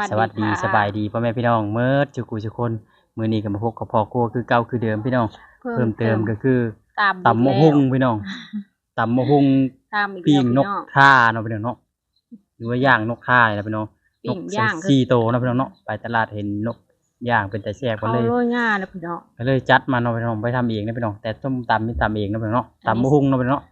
กราบสสวัวัสสดีดีค่ะสบายดีพ่อแม่พี่น้องเมื่อจุกุทุกคนมื้อนี้ก็มาพบกับพ่อครัวคือเก่าคือเดิมพี่น้อง เพิ่มเติมก็คือตามตำมะฮุ่งพี่น้องตำมะฮุ่งตามอีกปิ้งแล้วนพี่กน้องท่าเนาะพี่น้องเนาะหรือว่าย่างนกท่านี่นะพี่น้องนปิ้กงย่างสี่โตวเนาะพี่น้องเนาะไปตลาดเห็นนกย่างเป็นแต่แซ่บก็เขาเลยโรยง่าแล้วพี่น้องก็เลยจัดมาเนาะพี่น้องไปทำเองนะพี่น้องแต่ส้มตำนี่ตำเองนะพี่น้องเนาะอันนี้ตำมะฮุ่งเนาะพี่น้องเนาะ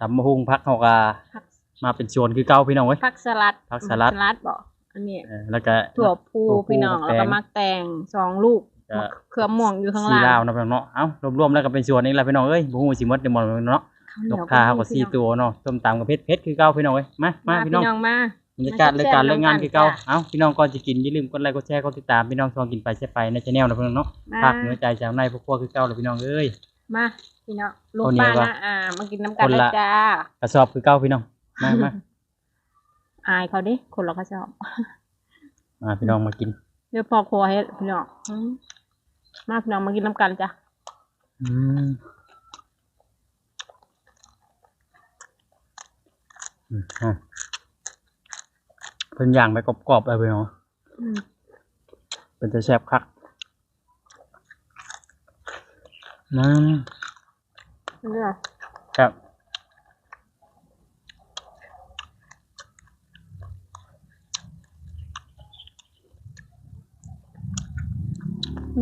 ตำมะฮุ่งพักเฮาก็ผักมาเป็นชวนคือเก่าพี่น้องเว้ยผักสลัดผักสลัดสลัดบอก อันนี้เออแล้วก็ ถั่วพูถั่วพูพี่น้องมะแตงแล้วก็มักแตงสองลูกก็มะเขือม่วงอยู่ข้างสีล่างลาวเนาะพี่น้องเนาะเอ้ารวมๆแล้วก็เป็นส่วนนี้แหละพี่น้องเอ้ยบ่ฮู้สิหมดได้หมดเนาะ นกท่าเฮาก็สี่ตัวเนาะส้มตำกับเผ็ดเผ็ดคือเก่าพี่น้องเอ้ยมามามาพี่พี่น้น้อองงมา บรรยากาศมารายการแซ่บๆเรื่องงานร่วมกันคือเก่าจ้ะ เอ้าพี่น้องก่อนจะกินอย่าลืมกดไลค์กดแชร์กดติดตามพี่น้องชองกินไปแชร์ไปใน channel นะพี่น้องเนาะมาภาคเหนือใจชาวในพวกพวกคือเก่าเลยพี่น้องเอ้ย มาพี่น้องลูกคนเดีป้ายววะนะอ่ามากินน้ำกันคนเลยละจ้า กระสอบคือเก่าพี่น้องมามา อายเขาดิคนเราก็ชอบมาพี่น้องมากิน เดี๋ยวพอครัวให้พี่น้องอืมมาพี่น้องมากินน้ำกันจ้ะอืมอืมอะเพิ่นย่างไปกรอบๆเลยพี่น้องอืมเป็นจะแซ่บคักนั่นเนื้อครับ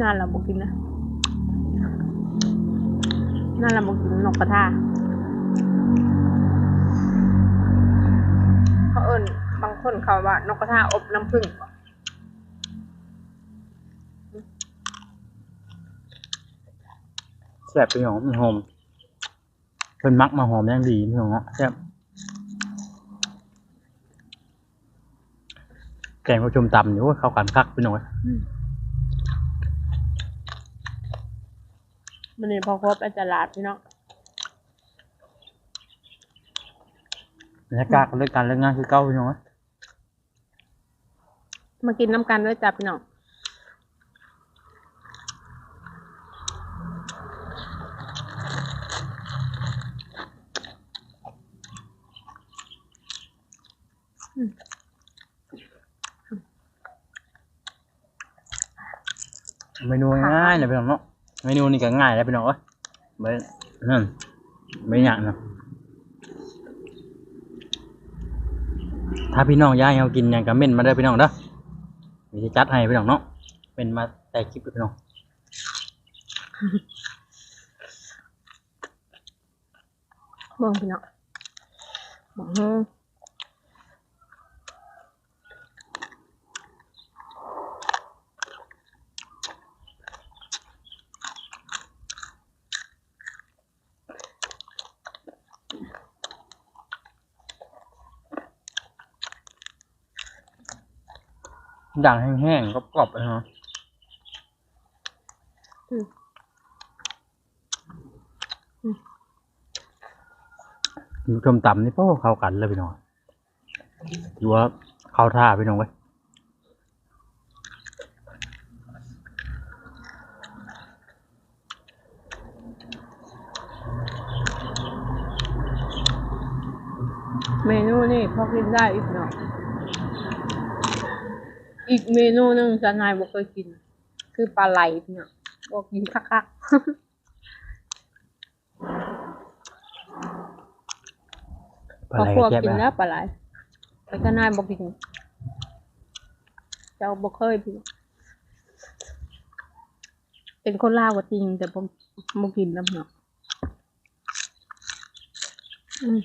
นานเราบอกกินนะนานเราบอกกินนกกระทาเขาเอิญบางคนเขาว่านกกระทาอบน้ำผึ้งแซ่บพี่น้องมันหอมเพิ่นมักมาหอมอย่างดีพี่น้องะแซ่บแกงผู้ชมตำอยู่เข้ากันคักพี่น้องเอ้ย มันนี่พอครบไปตลาดพี่น้องบรรยากาศเรื่องการเรื่องงานคือเก่าพี่น้องเอ้ยมากินน้ำกันด้วยจ้ะพี่น้องอืมเมนูง่ายๆนะพี่น้องเนาะ เมนูนี้ก็ง่ายแล้วพี่น้องเอ้ยเบิ่นั่นไม่ยากนะถ้าพี่น้องอยากให้เรากินหยังก็เม่นมาเด้พี่น้องเด้อมีสิจัดให้พี่น้องเนาะเป็นมาแต่คลิปพี่น้องเบิ่งพี่น้องบอก ด่างแห้งๆกรอบๆเลยเนาะอืมผู้ชมตำนี่พวกเข้ากันเลยพี่น้องดูว่าเข้าท่าพี่น้องเว้ยเมนูนี่พอกินได้อีกเนาะ อีกเมนูหนึ่งจะนายบอกเคยกิน คือปลาไหลพี่เนาะบอกกินคักปๆลาพอไหลครัวแซ่บกินนะแล้วปลาไหลแต่ก็นายบอกกินเจ้าบอกเคยพี่เป็นคนลาวก็จริงแต่ผมบอกกินแล้วเนาะอืม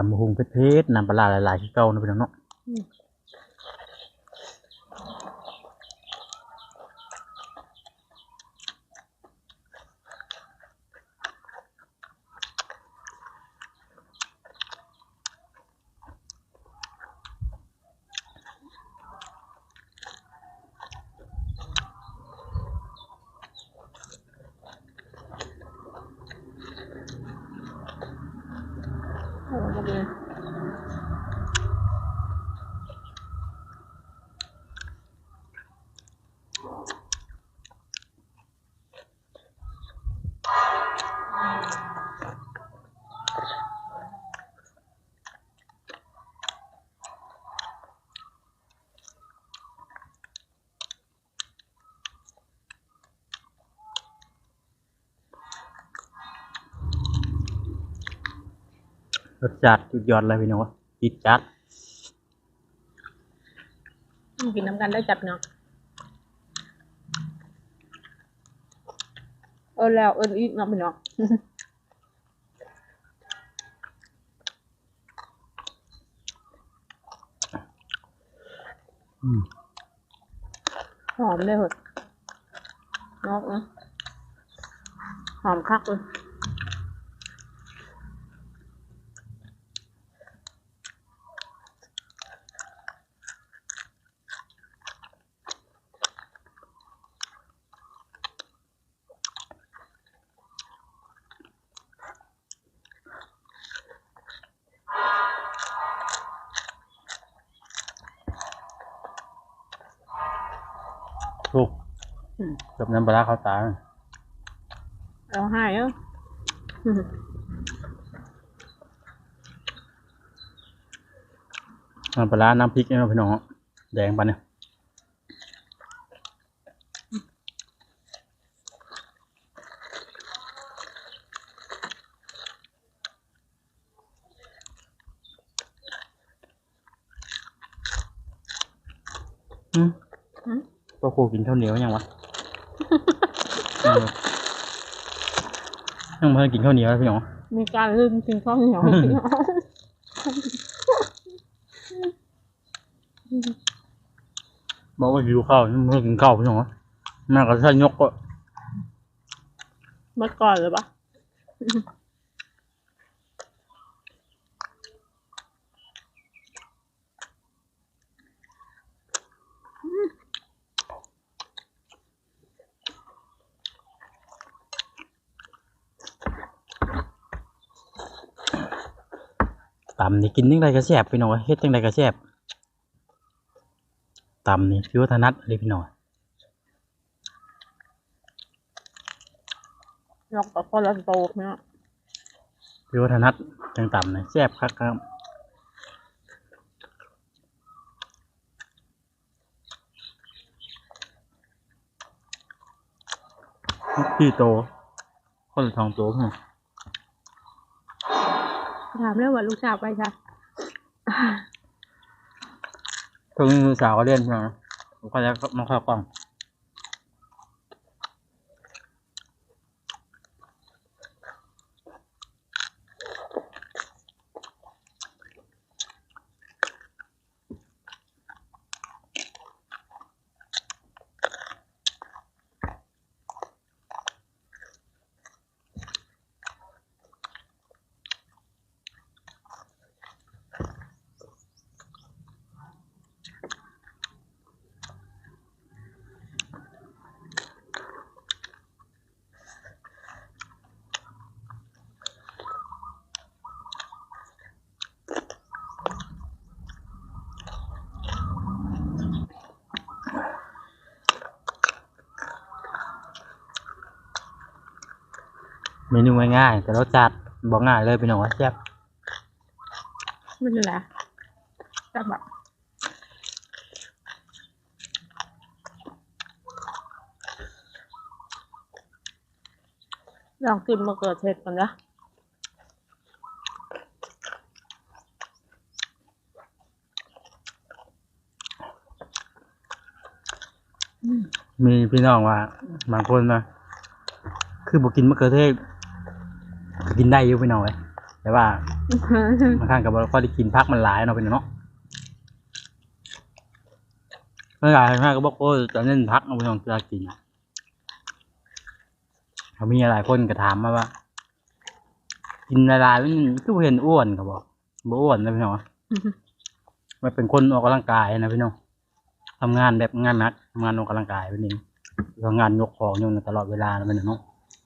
ทำมะฮุงเพชรๆนำปลาหลายๆที่เก่านะพี่น้องเนาะ อื รสชาติสุดยอดเลยพี่น้องจิตจัดกินน้ำกันได้จับเนาะเออแล้วเอออีกเนาะพี่เนาะอืมหอมเลยเหรอเนกเนาะหอมคักเลย ถูก อืม กับน้ำปลาร้าข้าวตาเอาให้เนาะน้ำปลาร้าน้ำพริกเนี่ยเนาะพี่น้องแดงปะเนี่ยอืมอืมก็โคกินข้าวเหนียวยังวะเออ ยังไม่ได้กินข้าวเหนียวเลยพี่น้องมีการลืมกินข้าวเหนียวพี่น้องบอกว่าหิวข้าวยังไม่ได้กินข้าวพี่น้องแม่ก็ใช่ยกก็เมื่อก่อนเลยปะ ตำนี่กินยังไงก็แซ่บพี่น้องเฮ็ดยังไงก็แซ่บตำนี่คือว่าถนัดเลยพี่น้องนกกับคนละโตกเนาะคือว่าถนัดจังตำนี่แซ่บครับครับพี่โต คนละทองโตพี่น้อง ถามเรื่องว่าลูกสาวไปจ้ะเพิ่งลูกสาวก็เล่นพี่น้องผมก็จะมาเข้ากล้อง เมนูง่ายๆแต่รสจัดบอกง่ายเลยพี่น้องว่าแซ่บไม่เป็นไรจับแบบลองกินมะเขือเทศก่อนนะมีพี่น้องว่าบางคนนะ คือบอกกินมะเขือเทศ กินได้อยู่พี่น้องเลยแต่ว่าบางครั้งกับ่ค่อยได้กินพักมันหลายเนาะพี่น้องเนาะเมื่อไหร่แม่ก็บอกโอ้ยจะเล่นพักเอาพี่น้องจะกินเขามีหลายคนก็ถามมาว่า กินหลายๆมันก็บ่เห็นอ้วนก็บอกบ่อ้วนนะพี่น้องมันเป็นคนออกกำลังกายนะพี่น้องทำงานแบบงานหนักทำงานออกกำลังกายเป็นเองทำงานยกของอยู่ตลอดเวลานะพี่น้อง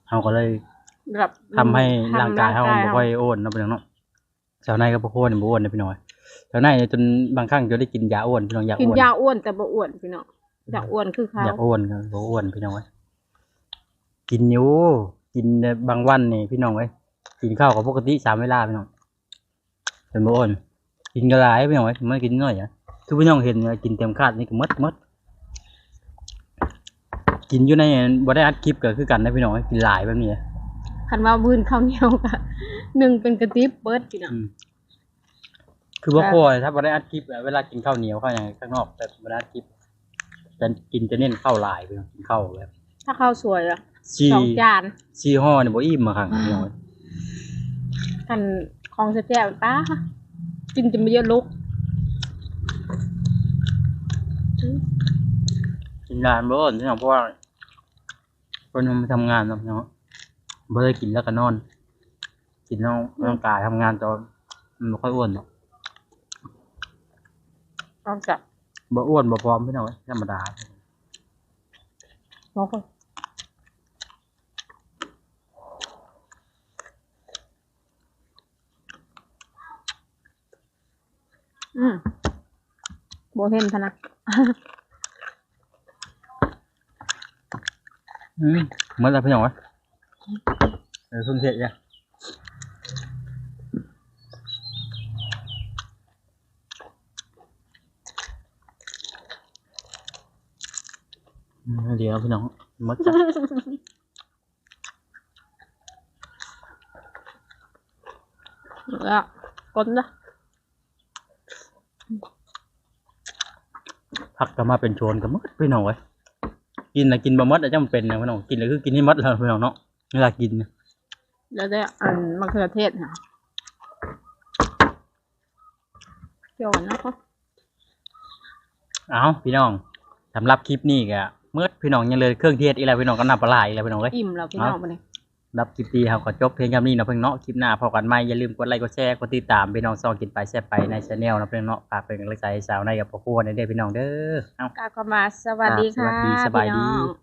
เขาก็เลย แบบทำให้ร่างกายเขาทำบ่ค่อยอ้วนนะพี่น้องเนาะชาวในก็บ่ค่อยบ่อ้วนนะพี่น้องชาวในจนบางครั้งจะได้กินยาอ้วนพี่น้องอยากกินอ้วนยาอ้วนแต่บ่อ้วนพี่น้องอยากอ้วนคือเขาอยากอ้วนก็บ่อ้วนพี่น้องเว้ยกินอยู่กินบางวันนี่พี่น้องเว้ยกินข้าวกับปกติสามเวลาพี่น้องเป็นบ่อ้วนกินกระหลายพี่น้องเว้ยมันกินน้อยอะคือพี่น้องเห็นว่ากินเต็มคาดนี่ก็หมดหมดกินอยู่ในบ่ได้อัดคลิปก็คือกันนะพี่น้องเว้ยกินหลายแบบนี้ คันว่าบืนข้าวเหนียวกะหนึ่งเป็นกระติบเบิดพี่น้องอืมคือว่าคอยถ้าบ่ได้อัดคลิปอะเวลากินข้าวเหนียวข้าวอย่างข้างนอก แต่บ่ได้อัดคลิปจะกินจะเน้นข้าวหลายไปกินข้าวแบบถ้าข้าวสวยอะซีสองจานซีห่อเนี่ยบ่อิ่มมาครั้งเดียวกันของแซ่บๆป้ากินจะไม่เยอะลุกกินนานบ่อ่อนพี่น้องเพราะว่าคนมันทำงานเนาะพี่น้อง บ่ได้กินแล้วก็นอน กินน้องร่างกายทำงานตอนมันบ่ค่อยอ้วนเนาะลองจับบ่อ้วนบ่พร้อมพี่น้องธรรมดาลองคนอืมโบเห็นพะนะอืมเหมือนอะไรพี่น้องวะ เออเครื่องเทศเนี่ยอืมเดี๋ยวพี่น้องหมดจ้ะแล้วกดนะพักก็มาเป็นโชนกันหมดพี่น้องเว้ยกินนะกินบะมดอะจำเป็นนะพี่น้องกินเลยคือกินให้หมดแล้วพี่น้องเนาะเวลากินนะ แล้วได้อันมะเขือเทศค่ะเกี่ยวกันนะคะเอาพี่น้องสำหรับคลิปนี้ก็เมื่อพี่น้องยังเลยเครื่องเทศอีกแล้วพี่น้องก็นำปลาไหลอีกแล้วพี่น้องเว้ยอิ่มแล้วพี่น้องมาเนี่ยรับคลิปดีครับก็จบเพียงแค่นี้เนาะเพิ่งเนาะคลิปหน้าพอกันใหม่อย่าลืมกดไลค์กดแชร์กดติดตามพี่น้องซองกินไปแชร์ไปในช anel นะเพิ่งเนาะฝากเป็นกำลังใจให้สาวในกับพ่อครัวในเด้อพี่น้องเด้อเอ้ากาก็มาสวัสดีค่ะสวัสดีสบายดีพี่น้อง